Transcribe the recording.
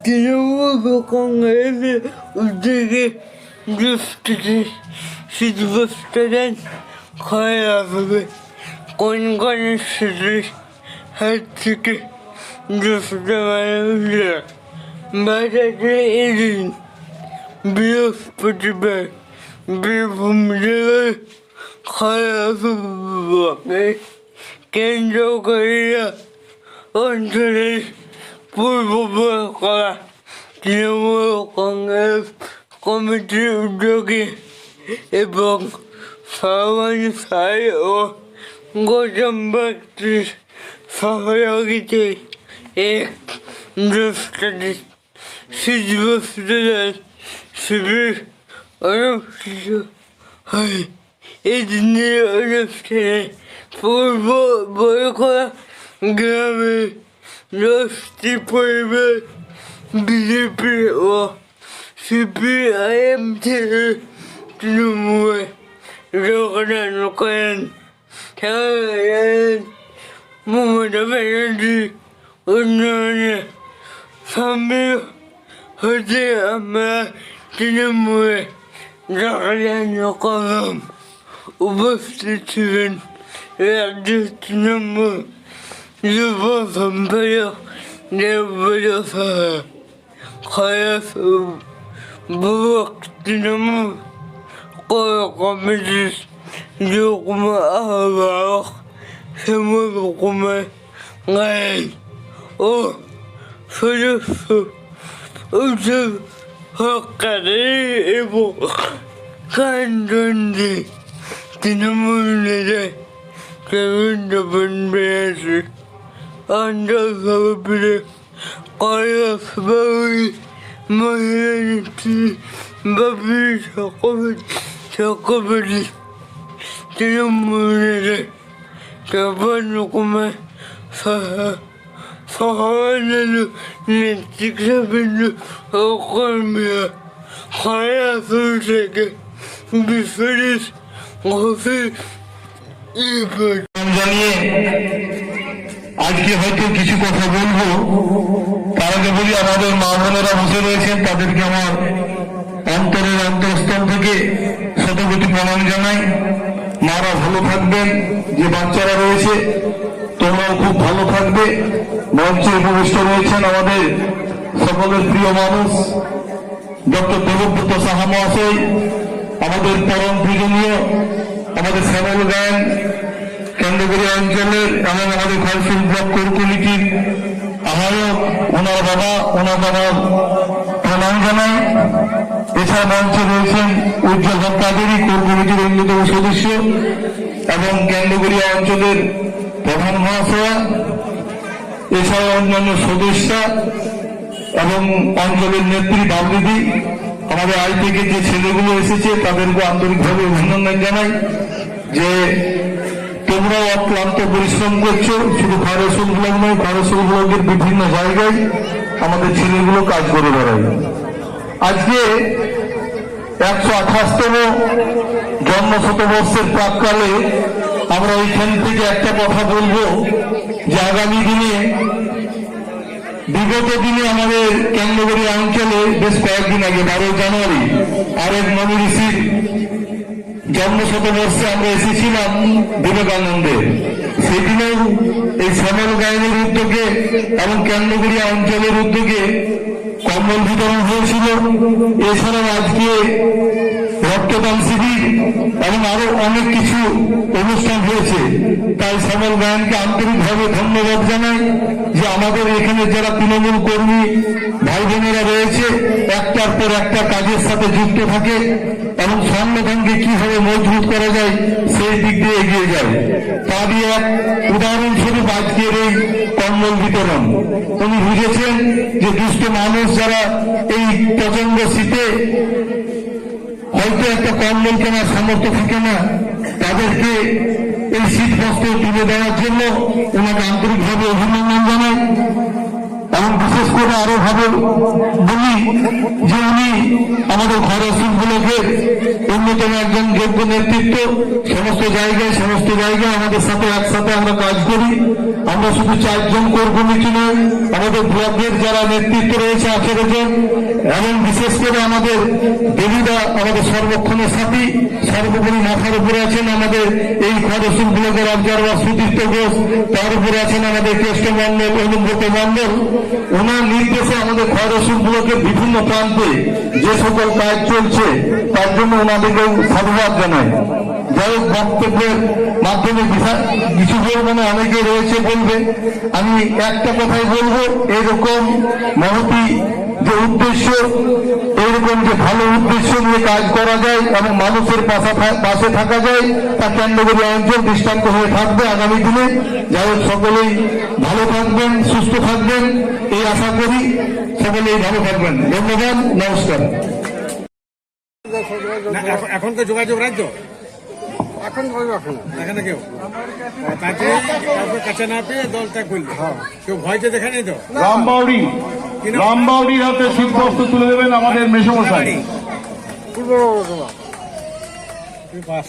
তৃণমূল কংগ্রেসের উদ্যোগে দুষ্কৃতি শীতবস্ত্রের ক্ষয় হবে কোন কোন স্মৃতির হাত থেকে দুষ্ট মানুষরা বাঁচাতে এদিন বৃহস্পতিবার বীরভূম জেলার খয়াকে কেন্দ্র করিয়া অঞ্চলের পূর্ব করা তৃণমূল কংগ্রেস কমিটির উদ্যোগে এবং সবাই সাই ও গৌতম ব্যক্তির সহযোগিতায় এক শীতবস্ত্রের শিবির অনুষ্ঠিত হয়। এই দিনের অনুষ্ঠানে পূর্ব বরকরা গ্রামে দশটি Lost Forever Bilebilir o Sürpriz hayatı Cumhur Lokadan lokadan Tanrı'nın Muhammed Efendi Onları Sambil Hadi ama Cumhur Lokadan lokadan Ubastitinin Verdi Cumhur যুব সম্পাদক দেবব্রত সাহা খয়াস বুবক তৃণমূল কর কমিটির যুগ্ম আহ্বায়ক শ্যামল কুমার গায়েন ও সদস্য উৎসব হকারে এবং কান্তন্দি তৃণমূল নেতা Rabindra ancak kalabilir. Ancak böyle mahiyetini babını çakabilir. Çakabilir. Senin böyle yapan okuma saha. Sahaları netlikle beni okumaya. Hayatımdaki bir sürü hafif iyi böyle. আজকে হয়তো কিছু কথা বলব। তার আগে বলি, আমাদের মা বোনেরা বসে রয়েছেন, তাদেরকে আমার অন্তরের অন্তরস্থল থেকে শতকোটি প্রণাম জানাই। মারা ভালো থাকবেন, যে বাচ্চারা রয়েছে, তোমরাও খুব ভালো থাকবে। মঞ্চে উপবিষ্ট রয়েছেন আমাদের সকলের প্রিয় মানুষ, ডক্টর দেবব্রত সাহা মহাশয়, আমাদের পরম পূজনীয়, আমাদের শ্যামল গায়ন এবং আমাদের খরসুল ব্লক কোর কমিটির আহ্বায়ক, ওনার বাবা, ওনার বাবার প্রণাম জানাই। এছাড়া মঞ্চে রয়েছেন উজ্জ্বল ভট্টাচারী কোর কমিটির অন্যতম সদস্য এবং কেন্দ্রগুড়িয়া অঞ্চলের প্রধান মহাশয়া এছাড়া অন্যান্য সদস্যা এবং অঞ্চলের নেত্রী বাবলিদি। আমাদের আই থেকে যে ছেলেগুলো এসেছে তাদেরকে আন্তরিকভাবে অভিনন্দন জানাই যে তোমরাও অক্লান্ত পরিশ্রম করছ, শুধু ফারেসুল ব্লক নয় ব্লকের বিভিন্ন জায়গায় আমাদের ছেলেগুলো কাজ করে বেড়ায়। আজকে একশো আঠাশতম জন্ম শতবর্ষের প্রাককালে আমরা ওইখান থেকে একটা কথা বলব যে আগামী দিনে, বিগত দিনে আমাদের কেন্দ্রগড়ি অঞ্চলে বেশ কয়েকদিন আগে, বারোই জানুয়ারি আরেক মনি ঋষির জন্ম শতবর্ষে আমরা এসেছিলাম বিবেকানন্দে। সেদিনেও এই শ্যামল গায়নের উদ্যোগে এবং কেন্দ্রগুড়িয়া অঞ্চলের উদ্যোগে কম্বল বিতরণ হয়েছিল। এছাড়াও আজকে রক্তদান শিবির এবং আরও অনেক কিছু অনুষ্ঠান হয়েছে। তাই শ্যামল গায়নকে আন্তরিকভাবে ধন্যবাদ জানাই যে আমাদের এখানে যারা তৃণমূল কর্মী ভাই বোনেরা রয়েছে, একটার পর একটা কাজের সাথে যুক্ত থাকে এবং সংগঠনকে কীভাবে মজবুত করা যায় সেই দিক দিয়ে এগিয়ে যায়। তারই এক উদাহরণস্বরূপ আজকের এই কম্বল বিতরণ। উনি বুঝেছেন যে দুষ্ট মানুষ যারা এই প্রচণ্ড শীতে হয়তো একটা কম কম্বল কেনার সামর্থ্য থাকে না। তাদেরকে এই শীত বস্ত্র তুলে দেওয়ার জন্য ওনাকে আন্তরিকভাবে অভিনন্দন জানাই। এবং বিশেষ করে আরও ভাবে বলি যে উনি আমাদের খরচগুলোকে অন্যতম একজন যোগ্য নেতৃত্ব। সমস্ত জায়গায় সমস্ত জায়গায় আমাদের সাথে একসাথে আমরা কাজ করি। আমরা শুধু চারজন কোর কমিটি নয় আমাদের ব্লকের যারা নেতৃত্ব রয়েছে জন এবং বিশেষ করে আমাদের দেবীরা আমাদের সর্বক্ষণের সাথী, সর্বোপরি মাথার উপরে আছেন আমাদের এই খরসুল ব্লকের অবজারভার সুদীপ্ত ঘোষ, তার উপরে আছেন আমাদের কেষ্ট মন্ডল অনুব্রত মন্ডল ওনার নির্দেশে আমাদের খরসুল ব্লকের বিভিন্ন প্রান্তে যে সকল কাজ চলছে, তার জন্য ওনাদেরকে সাধুবাদ জানাই। যাই হোক, বক্তব্যের মাধ্যমে কিছু না অনেকে রয়েছে বলবে আমি একটা কথাই বলব এরকম মহতি যে উদ্দেশ্য এরকম যে ভালো উদ্দেশ্য নিয়ে কাজ করা যায় এবং মানুষের পাশা থাকা যায় তা কেন্দ্রগুলি অঞ্চল দৃষ্টান্ত হয়ে থাকবে আগামী দিনে। যাই হোক সকলেই ভালো থাকবেন সুস্থ থাকবেন এই আশা করি সকলেই ভালো থাকবেন। ধন্যবাদ নমস্কার। না, এখন- এখন ভয় এখন কই এখন কেউ? তাকে তারপর কাছে না পেয়ে দল ত্যাগ করল কেউ ভয়তে দেখে নেই তো? রামবাউরি রামবাউরির হাতে শীতবস্ত্র তুলে দেবেন আমাদের মেসমশাই। পূর্ব পাস